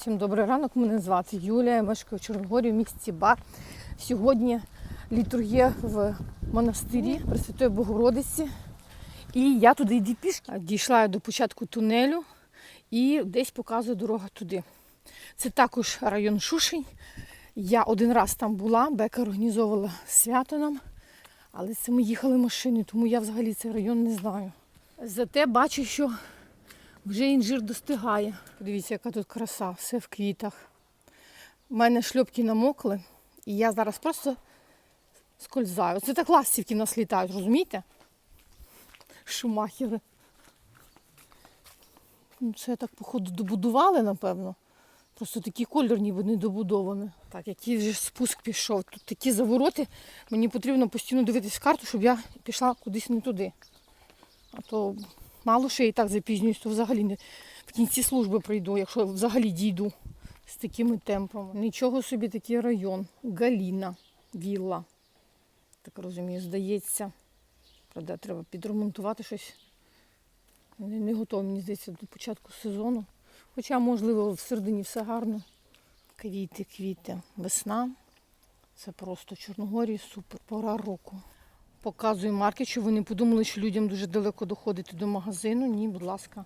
Всім добрий ранок. Мене звати Юлія. Я мешкаю в Чорногорі в місті Бар. Сьогодні літургія в монастирі Пресвятої Богородиці. І я туди йду пішки. Дійшла я до початку тунелю і десь показує дорога туди. Це також район Шушень. Я один раз там була, Бека організовувала свято нам, але це ми їхали машиною, тому я взагалі цей район не знаю. Зате бачу, що вже інжир достигає. Дивіться, яка тут краса, все в квітах. У мене шльопки намокли, і я зараз просто скользаю. Це так ластівки нас літають, розумієте? Шумахери. Ну, Це так, походу, добудували, напевно. Просто такий кольор ніби не добудований. Так, який вже спуск пішов. Тут такі завороти. Мені потрібно постійно дивитись карту, щоб я пішла кудись не туди. А то мало що я і так запізнююсь, то взагалі не в кінці служби прийду, якщо взагалі дійду з такими темпами. Нічого собі такий район. Галіна, вілла. Так розумію, здається. Правда, треба підремонтувати щось. Вони не готові, мені здається, до початку сезону. Хоча, можливо, всередині все гарно. Квіти, квіти. Весна. Це просто Чорногорії супер. Пора року. Показую маркет, щоб ви не подумали, що людям дуже далеко доходити до магазину. Ні, будь ласка.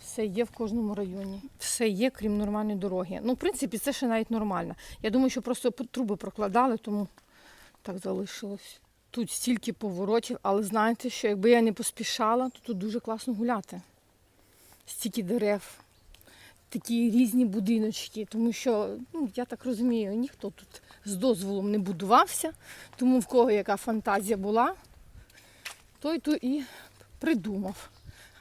Все є в кожному районі. Все є, крім нормальної дороги. Ну, в принципі, це ще навіть нормально. Я думаю, що просто труби прокладали, тому так залишилось. Тут стільки поворотів, але знаєте, що якби я не поспішала, то тут дуже класно гуляти. Стільки дерев, такі різні будиночки, тому що, ну, я так розумію, ніхто тут з дозволом не будувався, тому в кого яка фантазія була, той то і придумав.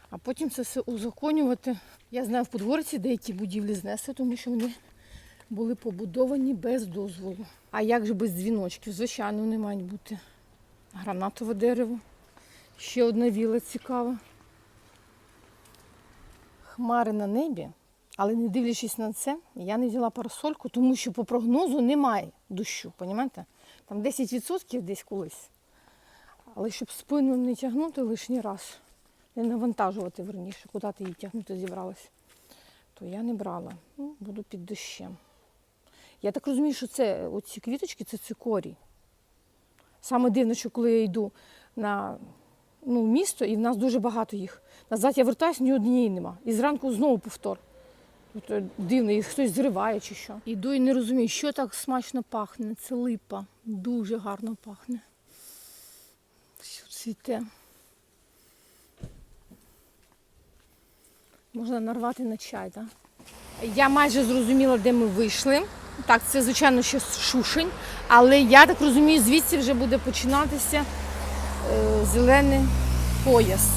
А потім це все узаконювати. Я знаю, в Подгорці деякі будівлі знесли, тому що вони були побудовані без дозволу. А як же без дзвіночків? Звичайно, вони мають бути. Гранатове дерево. Ще одна віла цікава. Хмари на небі, але не дивлячись на це, я не взяла парасольку, тому що по прогнозу немає дощу, понімаєте? Там 10% десь колись. Але щоб спину не тягнути лишній раз, не навантажувати верніше, куди ти її тягнути зібралась, то я не брала. Ну, буду під дощем. Я так розумію, що це оці квіточки це цикорій. Саме дивно, що коли я йду на ну, місто, і в нас дуже багато їх. Назад я вертаюся, ні однієї нема. І зранку знову повтор. Тобто дивно, їх хтось зриває чи що. Іду і не розумію, що так смачно пахне. Це липа. Дуже гарно пахне. Що цвіте. Можна нарвати на чай, так? Я майже зрозуміла, де ми вийшли. Так, це, звичайно, ще шушень, але я так розумію, звідси вже буде починатися е, зелений пояс.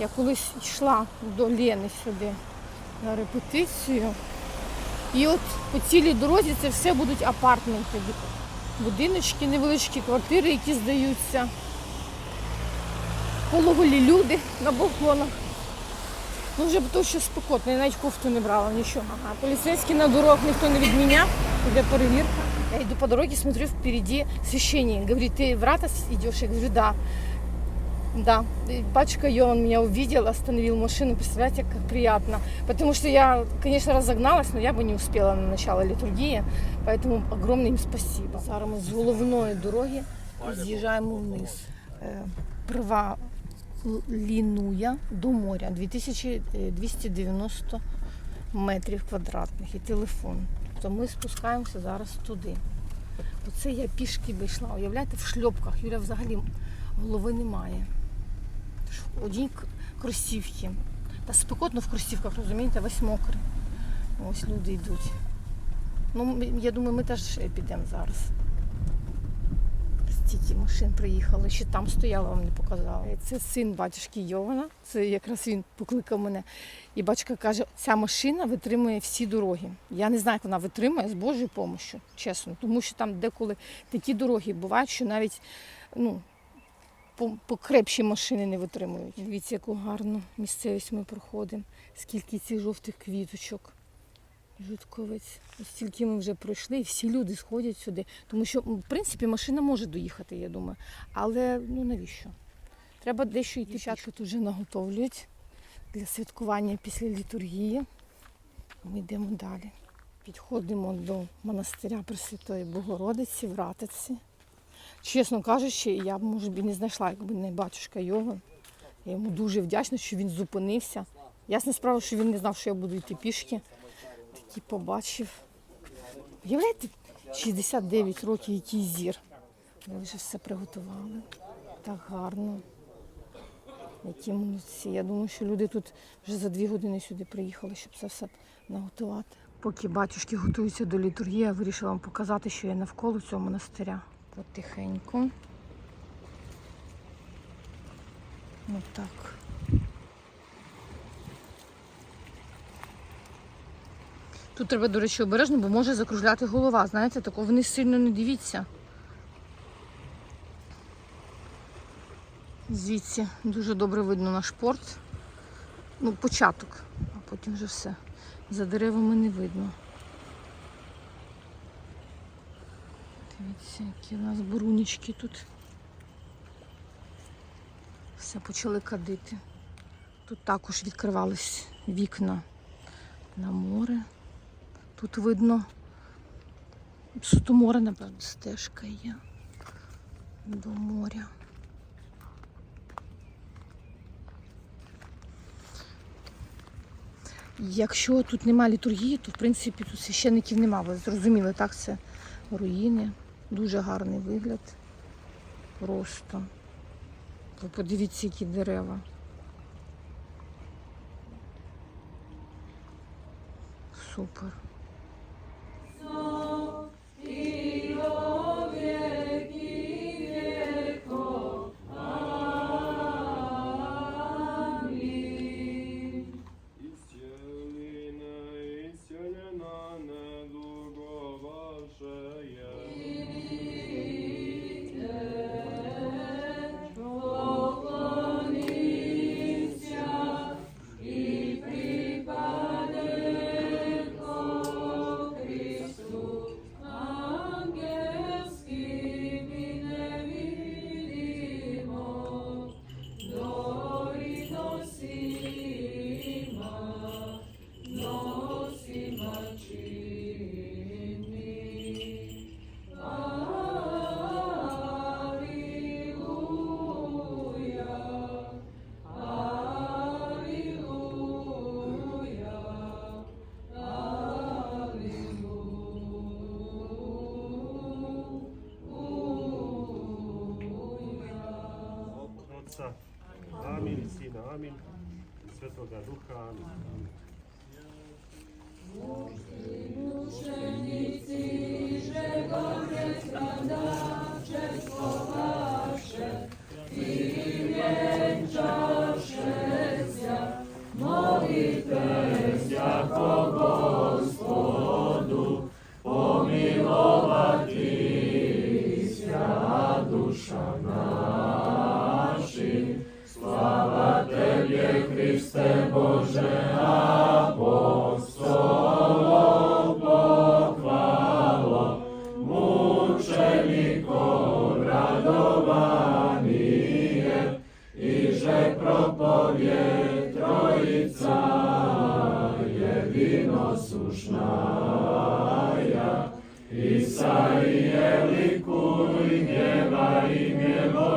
Я колись йшла до Лени сюди на репетицію. І от по цілій дорозі це все будуть апартменти. Будиночки, невеличкі квартири, які здаються. Пологолі люди на балконах. Ну вже то, що спекотно, я навіть кофту не брала, нічого. Ага. Поліцейський на дорогах ніхто не відміняв, іде перевірка. Я йду по дороге, смотрю, впереди священник. Говорит, ты в Ратос идешь? Я говорю, да. Да. И батюшка Йоан меня увидел, остановил машину. Представляете, как приятно. Потому что я, конечно, разогналась, но я бы не успела на начало литургии. Поэтому огромное им спасибо. Зараз ми з головної дороги з'їжджаємо вниз. Е, Права Лінуя до моря 2290 метрів квадратних і телефон. То ми спускаємося зараз туди. Оце я пішки би йшла. Уявляєте, в шльопках. Юля взагалі голови немає. Ж Одні кросівки. Та спекотно в кросівках, розумієте, весь мокрий. Ось люди йдуть. Ну, я думаю, ми теж підемо зараз. Стільки машин приїхали, ще там стояла, вам не показала. Це син батюшки Йована, це якраз він покликав мене. І батько каже, ця машина витримує всі дороги. Я не знаю, як вона витримує з Божою допомогою, чесно. Тому що там деколи такі дороги бувають, що навіть ну, покрепші машини не витримують. Дивіться, яку гарну місцевість ми проходимо. Скільки цих жовтих квіточок. Жутковець. Ось Стільки ми вже пройшли, і всі люди сходять сюди. Тому що, в принципі, машина може доїхати, я думаю. Але ну навіщо? Треба дещо йти. Дівчатка тут вже наготовлюють для святкування після літургії. Ми йдемо далі. Підходимо до монастиря Пресвятої Богородиці в Ратиці. Чесно кажучи, я б, може б і не знайшла, якби не батюшка Йоган. Я йому дуже вдячна, що він зупинився. Ясна справа, що він не знав, що я буду йти пішки. Такий побачив. Уявляєте, 69 років, який зір. Вони вже все приготували. Так гарно. Які молодці. Я думаю, що люди тут вже за дві години сюди приїхали, щоб це все наготувати. Поки батюшки готуються до літургії, я вирішила вам показати, що є навколо цього монастиря. Потихеньку. Ну так. Тут треба, до речі, обережно, бо може закружляти голова. Знаєте, такого вони сильно не дивіться. Звідси дуже добре видно наш порт. Ну, початок, а потім вже все. За деревами не видно. Дивіться, які у нас бурунічки тут. Все почали кадити. Тут також відкривались вікна на море. Тут видно суто море, напевно, стежка є до моря. Якщо тут нема літургії, то в принципі тут священиків нема. Ви зрозуміли, так це руїни. Дуже гарний вигляд. Просто. Ви подивіться, які дерева. Супер. Исцелина, исцелена недуго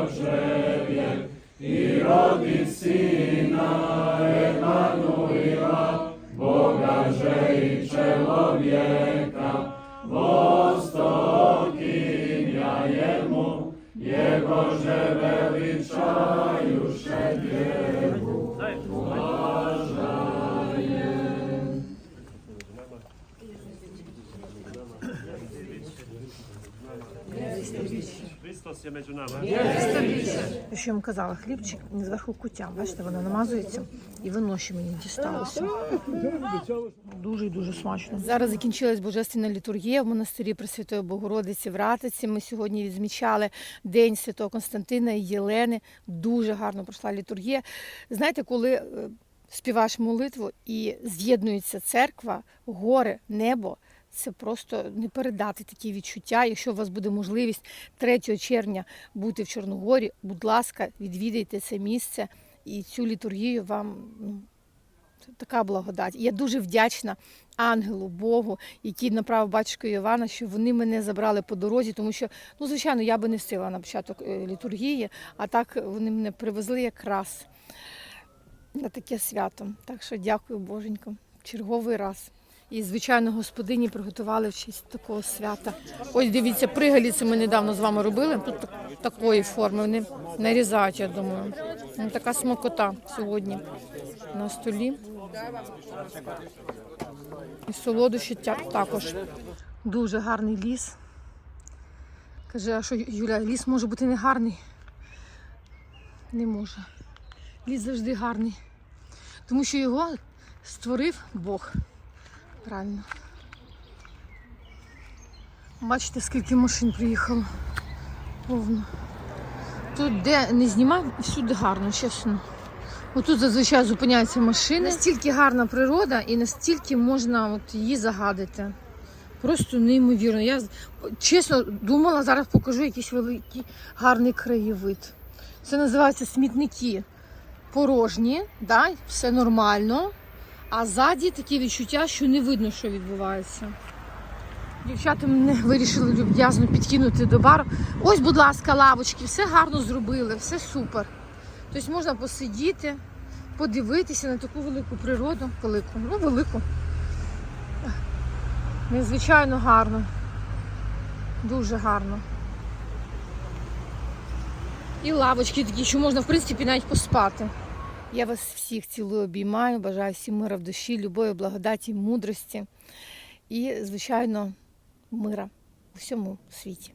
вашее. Otca. Amin, Syna, Amin, Svetoga Ducha, Amin. Hristos je među nama. Що я вам казала, хлібчик зверху куття. Бачите, воно намазується і вино ще мені дісталося. Дуже і дуже смачно. Зараз закінчилась божественна літургія в монастирі Пресвятої Богородиці в Ратиці. Ми сьогодні відмічали День Святого Константина і Єлени. Дуже гарно пройшла літургія. Знаєте, коли е, співаєш молитву і з'єднується церква, гори, небо. Це просто не передати такі відчуття. Якщо у вас буде можливість 3 червня бути в Чорногорі, будь ласка, відвідайте це місце і цю літургію вам ну, така благодать. Я дуже вдячна ангелу, Богу, який направив батюшку Івана, що вони мене забрали по дорозі, тому що, ну, звичайно, я би не встигла на початок е, літургії, а так вони мене привезли якраз на таке свято. Так що дякую Боженько. Черговий раз. І, звичайно, господині приготували в честь такого свята. Ось дивіться, пригаліці ми недавно з вами робили. Тут такої форми. Вони нарізають, я думаю. Ну, така смакота сьогодні на столі. І солодощі також. Дуже гарний ліс. Каже, а що Юля, ліс може бути не гарний? Не може. Ліс завжди гарний. Тому що його створив Бог. Правильно. Бачите, скільки машин приїхало. Повно. Тут де не знімав, всюди гарно, чесно. Отут зазвичай зупиняються машини. Настільки гарна природа і настільки можна от її загадити. Просто неймовірно. Я чесно думала, зараз покажу якийсь великий гарний краєвид. Це називається смітники порожні, да? все нормально. А ззаді таке відчуття, що не видно, що відбувається. Дівчата мене вирішили люб'язно підкинути до бару. Ось, будь ласка, лавочки, все гарно зробили, все супер. Тобто можна посидіти, подивитися на таку велику природу. Велику, ну велику. Незвичайно гарно. Дуже гарно. І лавочки такі, що можна, в принципі, навіть поспати. Я вас всіх цілую, обіймаю, бажаю всім мира в душі, любові, благодаті, мудрості і, звичайно, мира у всьому світі.